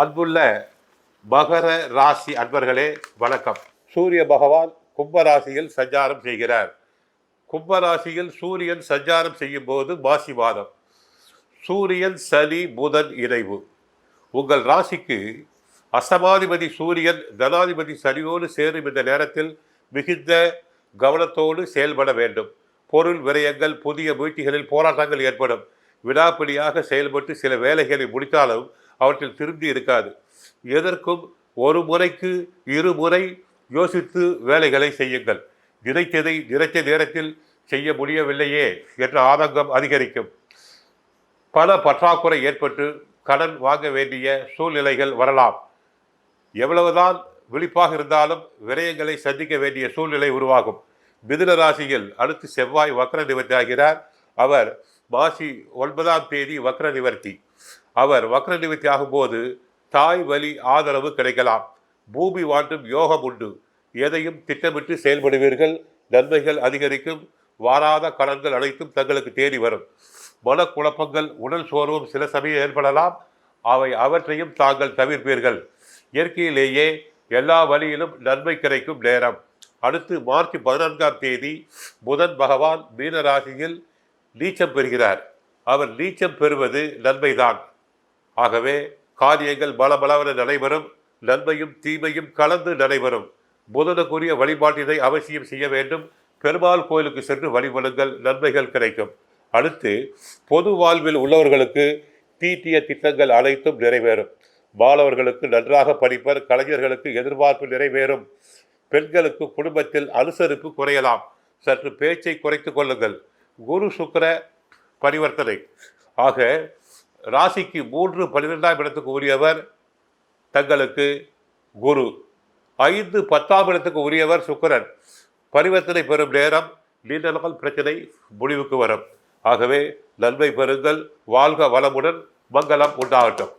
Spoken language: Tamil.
அன்புள்ள மகர ராசி அன்பர்களே வணக்கம். சூரிய பகவான் கும்பராசியில் சஞ்சாரம் செய்கிறார். கும்பராசியில் சூரியன் சஞ்சாரம் செய்யும் போது மாசி மாதம். சூரியன் சனி புதன் இணைவு. உங்கள் ராசிக்கு அசமாதிபதி சூரியன் தனாதிபதி சனியோடு சேரும் இந்த நேரத்தில் மிகுந்த கவனத்தோடு செயல்பட வேண்டும். பொருள் விரயங்கள் புதிய முயற்சிகளில் போராட்டங்கள் ஏற்படும். விடாப்பிடியாக செயல்பட்டு சில வேலைகளை முடித்தாலும் அவற்றில் திருப்தி இருக்காது. எதற்கும் ஒரு முறைக்கு இருமுறை யோசித்து வேலைகளை செய்யுங்கள். நினைத்ததை நினைத்த நேரத்தில் செய்ய முடியவில்லையே என்ற ஆதங்கம் அதிகரிக்கும். பல பற்றாக்குறை ஏற்பட்டு கடன் வாங்க வேண்டிய சூழ்நிலைகள் வரலாம். எவ்வளவுதான் விழிப்பாக இருந்தாலும் விரயங்களை சந்திக்க வேண்டிய சூழ்நிலை உருவாகும். மிதுன ராசியில் அடுத்து செவ்வாய் வக்கர நிவர்த்தி அவர் மாசி ஒன்பதாம் தேதி வக்ர நிவர்த்தி அவர் வக்ர நிவர்த்தி ஆகும்போது தாய் வழி ஆதரவு கிடைக்கலாம். பூமி வாண்டும் யோகம் உண்டு. எதையும் திட்டமிட்டு செயல்படுவீர்கள். நன்மைகள் அதிகரிக்கும். வாராத கடன்கள் அனைத்தும் தங்களுக்கு தேடி வரும். மனக்குழப்பங்கள் உடல் சோர்வும் சில சமயம் ஏற்படலாம். அவை அவற்றையும் தாங்கள் தவிர்ப்பீர்கள். இயற்கையிலேயே எல்லா வழியிலும் நன்மை கிடைக்கும் நேரம். அடுத்து மார்ச் பதினான்காம் தேதி புதன் பகவான் மீனராசியில் நீச்சம் பெறுகிறார். அவர் நீச்சம் பெறுவது நன்மைதான். ஆகவே காரியங்கள் பலபலவென நடைபெறும் நன்மையும் தீமையும் கலந்து நடைபெறும். புதனுக்குரிய வழிபாட்டினை அவசியம் செய்ய வேண்டும். பெருமாள் கோயிலுக்கு சென்று வழிபடுங்கள் நன்மைகள் கிடைக்கும். அடுத்து பொது வாழ்வில் உள்ளவர்களுக்கு தீட்டிய திட்டங்கள் அனைத்தும் நிறைவேறும். மாணவர்களுக்கு நன்றாக படிப்பர் கலைஞர்களுக்கு எதிர்பார்ப்பு நிறைவேறும். பெண்களுக்கு குடும்பத்தில் அனுசரிப்பு குறையலாம். சற்று பேச்சை குறைத்து கொள்ளுங்கள். குரு சுக்கர பரிவர்த்தனை. ஆக ராசிக்கு மூன்று பன்னிரெண்டாம் இடத்துக்கு உரியவர் தங்களுக்கு குரு. ஐந்து பத்தாம் இடத்துக்கு உரியவர் சுக்கரன். பரிவர்த்தனை பெறும் நேரம் நீண்ட நாள் பிரச்சனை முடிவுக்கு வரும். ஆகவே நன்மை பெறுங்கள். வாழ்க வளமுடன் மங்களம் உண்டாகட்டும்.